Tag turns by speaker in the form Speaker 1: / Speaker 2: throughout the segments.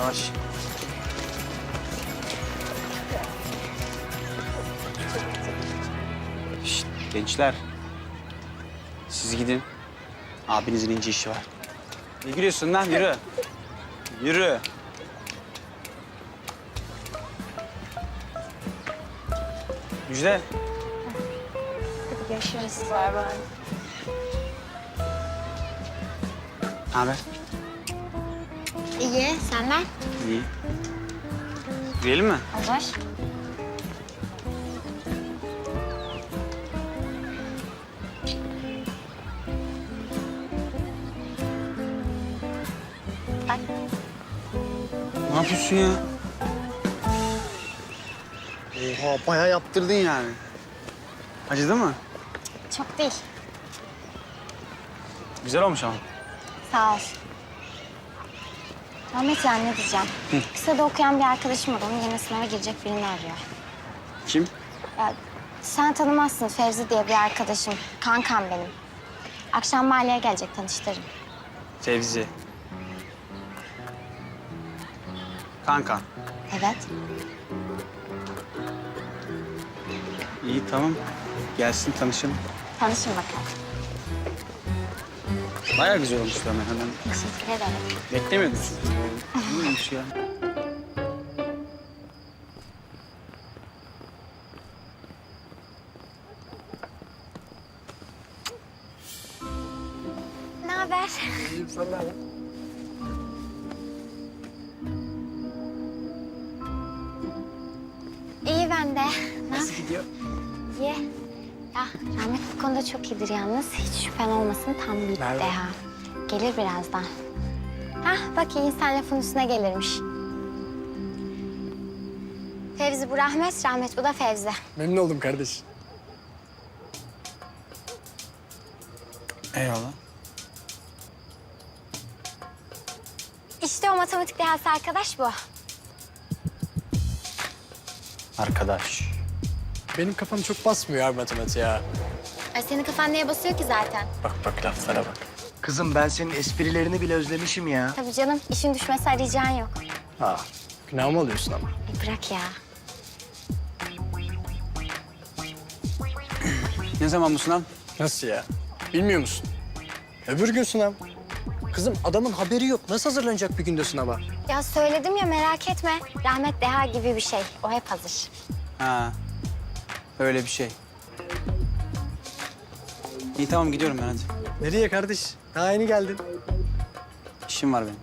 Speaker 1: Yavaş. Şşt, gençler. Siz gidin. Abinizin ince işi var. Ne gülüyorsun lan? Yürü. Yürü. Müjde.
Speaker 2: Görüşürüz. Bay bay.
Speaker 1: Haber?
Speaker 2: İyi, senden?
Speaker 1: İyi. Yürüyelim mi?
Speaker 2: Olur. Bak,
Speaker 1: Ne yapıyorsun ya? Oha bayağı yaptırdın yani. Acıdı mı?
Speaker 2: çok değil.
Speaker 1: Güzel olmuş ama.
Speaker 2: Sağ ol. Ahmet ya ne diyeceğim? Lisede okuyan bir arkadaşım var. Onun yeni sınava girecek birini arıyor.
Speaker 1: Kim?
Speaker 2: Ya, sen tanımazsın Fevzi diye bir arkadaşım. Kankam benim. Akşam mahalleye gelecek tanıştırırım.
Speaker 1: Fevzi. Kanka.
Speaker 2: Evet.
Speaker 1: İyi tamam. Gelsin tanışalım.
Speaker 2: Tanışın bakalım.
Speaker 1: Bayağı güzel olmuş ama hemen.
Speaker 2: Teşekkür ederim.
Speaker 1: Beklemiyordum. İyiymiş ya.
Speaker 2: Ne haber? İyi ben de. Nasıl
Speaker 1: gidiyor?
Speaker 2: İyi. Ya Rahmet bu konuda çok iyidir yalnız. Hiç şüphen olmasın tam bir
Speaker 1: Nerede?
Speaker 2: deha. Gelir birazdan. Hah bak iyi insan lafın üstüne gelirmiş. Fevzi bu Rahmet, Rahmet bu da Fevzi.
Speaker 3: Memnun oldum kardeş.
Speaker 1: Eyvallah.
Speaker 2: İşte o matematik dehası arkadaş bu.
Speaker 1: Arkadaş.
Speaker 3: Benim kafam çok basmıyor abi matematiğe. ya.
Speaker 2: Ay senin kafan neye basıyor ki zaten?
Speaker 3: Bak bak laflara bak.
Speaker 4: Kızım ben senin esprilerini bile özlemişim ya.
Speaker 2: Tabii canım işin düşmesi arayacağın yok.
Speaker 3: Ha. Günah mı alıyorsun ama?
Speaker 2: Ay bırak ya.
Speaker 1: Ne zaman bu sınav?
Speaker 3: Nasıl ya? Bilmiyor musun? Öbür gün sınav. Kızım adamın haberi yok. Nasıl hazırlanacak bir günde sınava?
Speaker 2: Ya söyledim ya merak etme. Rahmet Deha gibi bir şey. O hep hazır.
Speaker 1: Ha. Öyle bir şey. İyi tamam gidiyorum ben hadi.
Speaker 3: Nereye kardeş? Daha yeni geldin.
Speaker 1: İşim var benim.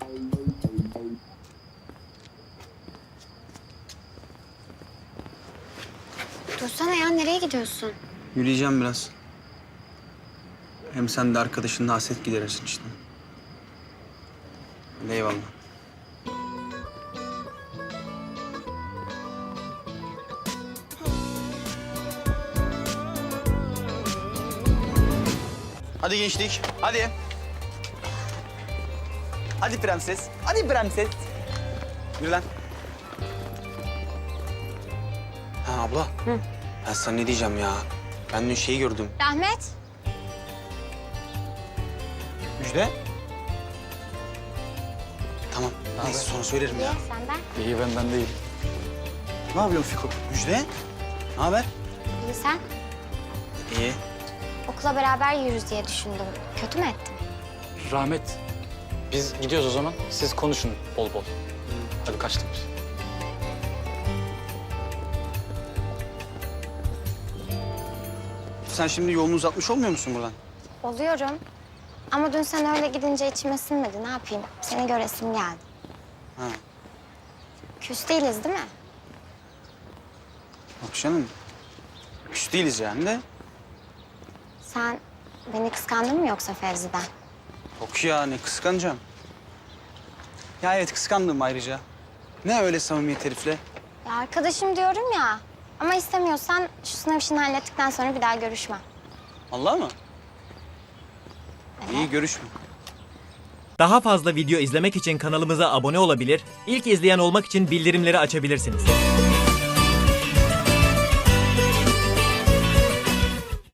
Speaker 2: Dursana ya nereye gidiyorsun?
Speaker 1: Yürüyeceğim biraz. Hem sen de arkadaşınla hasret giderirsin işte. Hadi Eyvallah. Hadi gençlik, hadi. Hadi prenses, hadi prenses. Yürü lan. Ha abla. Ben sana ne diyeceğim ya? Ben dün şeyi gördüm.
Speaker 2: Rahmet.
Speaker 1: Müjde. Tamam. Neyse sonra söylerim
Speaker 2: İyi
Speaker 1: ya.
Speaker 2: senden.
Speaker 3: İyi benden değil.
Speaker 1: Ne yapıyorsun Fiko? Müjde. Ne haber?
Speaker 2: İyi sen.
Speaker 1: İyi.
Speaker 2: Okula beraber yürürüz diye düşündüm. Kötü mü ettim?
Speaker 5: Rahmet, biz gidiyoruz o zaman. Siz konuşun bol bol. Hadi kaçtık biz.
Speaker 1: Sen şimdi yolunu uzatmış olmuyor musun buradan?
Speaker 2: Oluyorum. Ama dün sen öyle gidince içime sinmedi. Ne yapayım? Seni göresim geldi.
Speaker 1: Ha.
Speaker 2: Küs değiliz değil mi?
Speaker 1: Yok canım. Küs değiliz yani de.
Speaker 2: Sen beni kıskandın mı yoksa Fevzi'den?
Speaker 1: Yok ya ne kıskanacağım. Ya evet kıskandım ayrıca. Ne öyle samimiyet herifle?
Speaker 2: Ya arkadaşım diyorum ya. Ama istemiyorsan şu sınav işini hallettikten sonra bir daha görüşmem.
Speaker 1: Allah mı?
Speaker 2: Evet.
Speaker 1: İyi görüşme.
Speaker 6: Daha fazla video izlemek için kanalımıza abone olabilir, ilk izleyen olmak için bildirimleri açabilirsiniz.